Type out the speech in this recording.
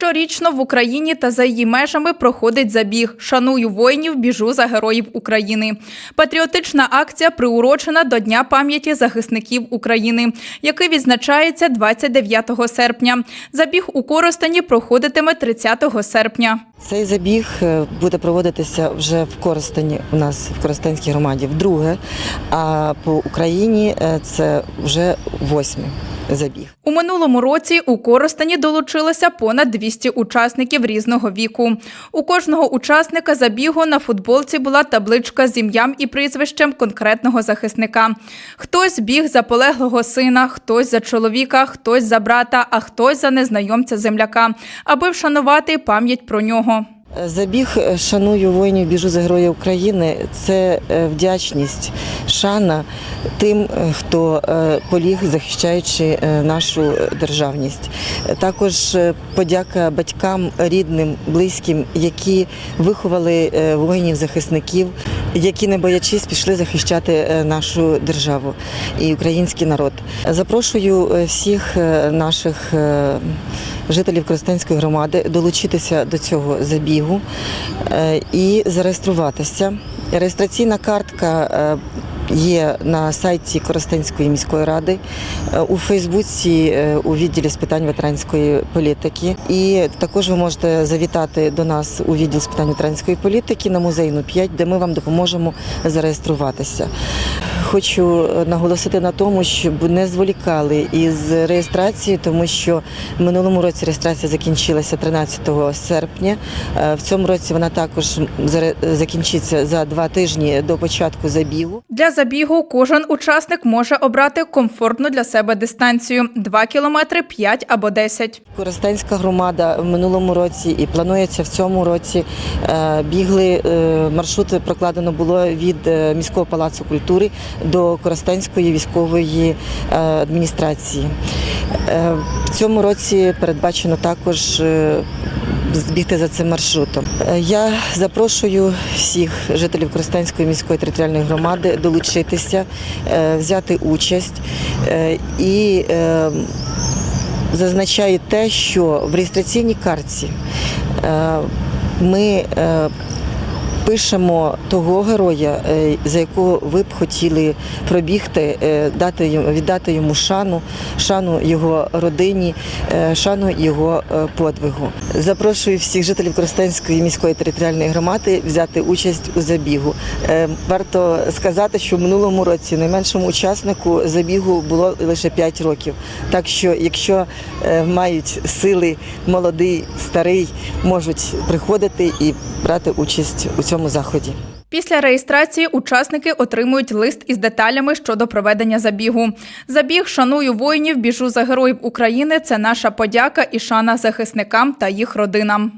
Щорічно в Україні та за її межами проходить забіг Шаную воїнів, біжу за героїв України. Патріотична акція приурочена до Дня пам'яті захисників України, який відзначається 29 серпня. Забіг у Коростені проходитиме 30 серпня. Цей забіг е, буде проводитися вже в Коростені у нас в Коростенській громаді вдруге, а по Україні е, це вже восьмий забіг. У минулому році у Коростені долучилося понад 200 учасників різного віку. У кожного учасника забігу на футболці була табличка з ім'ям і прізвищем конкретного захисника. Хтось біг за полеглого сина, хтось за чоловіка, хтось за брата, а хтось за незнайомця земляка, аби вшанувати пам'ять про нього. Забіг е, шаную воїнів, біжу за героя України. Це е, вдячність, шана тим, е, хто поліг, захищаючи нашу державність. Також подяка батькам, рідним, близьким, які виховали воїнів-захисників, які, не боячись, пішли захищати нашу державу і український народ. Запрошую всіх наших. Жителів Коростенської громади долучитися до цього забігу е, і зареєструватися. Реєстраційна картка е, є на сайті Коростенської міської ради, е, у Фейсбуці у відділі з питань ветеранської політики. І також ви можете завітати до нас у відділ з питань ветеранської політики на музейну 5, де ми вам допоможемо зареєструватися. Хочу е, наголосити на тому, щоб не зволікали із реєстрацією, тому що в минулому році реєстрація закінчилася 13 серпня. Е, В цьому році вона також закінчиться за два тижні до початку забігу. Для забігу кожен учасник може обрати комфортну для себе дистанцію 2 кілометри, 5 або 10. Коростенська громада в минулому році і планується в цьому році. е, Бігли маршрути прокладено було від міського палацу культури до Коростенської військової е, адміністрації. Е, В цьому році передбачено також. е, Збігти за цим маршрутом. Я запрошую всіх жителів Коростенської міської територіальної громади долучитися, взяти участь і зазначаю те, що в реєстраційній картці ми пишемо того героя, е, за якого ви б хотіли пробігти, е, дати віддати йому шану, шану його родині, е, шану його подвигу. Запрошую всіх жителів Коростенської міської територіальної громади взяти участь у забігу. Варто сказати, що в минулому році найменшому учаснику забігу було лише 5 років. Так що, якщо мають сили молодий, старий, можуть приходити і брати участь у цьому заході. Після реєстрації учасники отримують лист із деталями щодо проведення забігу. Забіг Шаную воїнів, біжу за героїв України. Це наша подяка і шана захисникам та їх родинам.